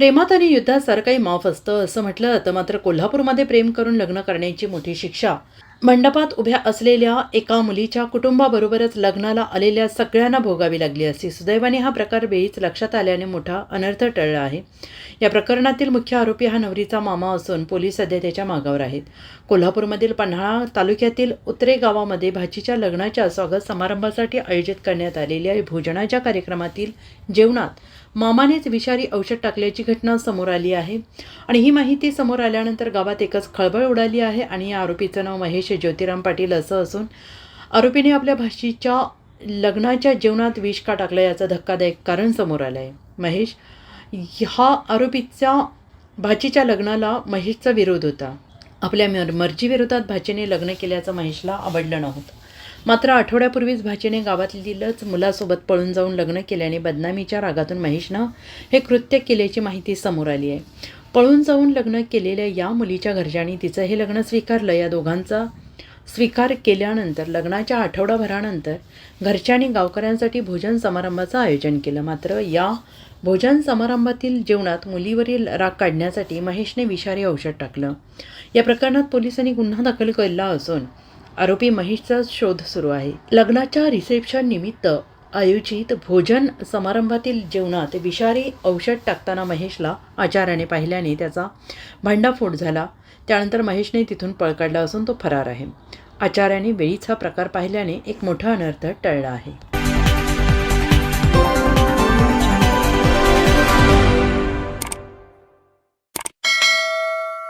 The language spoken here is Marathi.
प्रेमात आणि युद्धात सारं काही माफ असतं असं म्हटलं जातं मात्र कोल्हापूरमध्ये प्रेम करून लग्न करण्याची मोठी शिक्षा. मंडपात उभ्या असलेल्या एका मुलीच्या कुटुंबाबरोबरच लग्नाला आलेल्या सगळ्यांना भोगावी लागली असती. सुदैवाने हा प्रकार वेळीच लक्षात आल्याने मोठा अनर्थ टळला आहे. या प्रकरणातील मुख्य आरोपी हा नवरीचा मामा असून पोलीस सध्या त्याच्या मागावर आहेत. कोल्हापूरमधील पन्हाळा तालुक्यातील उतरे गावामध्ये भाचीच्या लग्नाच्या स्वागत समारंभासाठी आयोजित करण्यात आलेल्या भोजनाच्या कार्यक्रमातील जेवणात मामानेच विषारी औषध टाकल्याची घटना समोर आली आहे. आणि ही माहिती समोर आल्यानंतर गावात एकच खळबळ उडाली आहे आणि या आरोपीचं नाव महेश ज्योतिराम पाटील असं असून आरोपीने आपल्या भाषेच्या लग्नाच्या जेवणात विष का टाकलं याचं धक्कादायक कारण समोर आलं आहे महेश हा आरोपीच्या भाचीच्या लग्नाला महेशचा विरोध होता. आपल्या मर मर्जीविरोधात भाचीने लग्न केल्याचं महेशला आवडलं नव्हतं. मात्र आठवड्यापूर्वीच भाचीने गावातीलच मुलासोबत पळून जाऊन लग्न केल्याने बदनामीच्या रागातून महेशनं हे कृत्य केल्याची माहिती समोर आली आहे. पळून जाऊन लग्न केलेल्या या मुलीच्या घरच्यांनी तिचं हे लग्न स्वीकारलं. या दोघांचा स्वीकार केल्यानंतर लग्नाच्या आठवडाभरानंतर घरच्यांनी गावकऱ्यांसाठी भोजन समारंभाचं आयोजन केलं. मात्र या भोजन समारंभातील जेवणात मुलीवरील राग काढण्यासाठी महेशने विषारी औषध टाकलं. या प्रकरणात पोलिसांनी गुन्हा दाखल केला असून आरोपी महेशचा शोध सुरू आहे. लग्नाच्या रिसेप्शन निमित्त आयोजित भोजन समारंभातील जेवणात विषारी औषध टाकताना महेशला आचार्याने पाहिल्याने त्याचा भांडाफोड झाला. त्यानंतर महेशने तिथून पळ काढला असून तो फरार आहे. आचार्याने वेळीच हा प्रकार पाहिल्याने एक मोठा अनर्थ टळला आहे.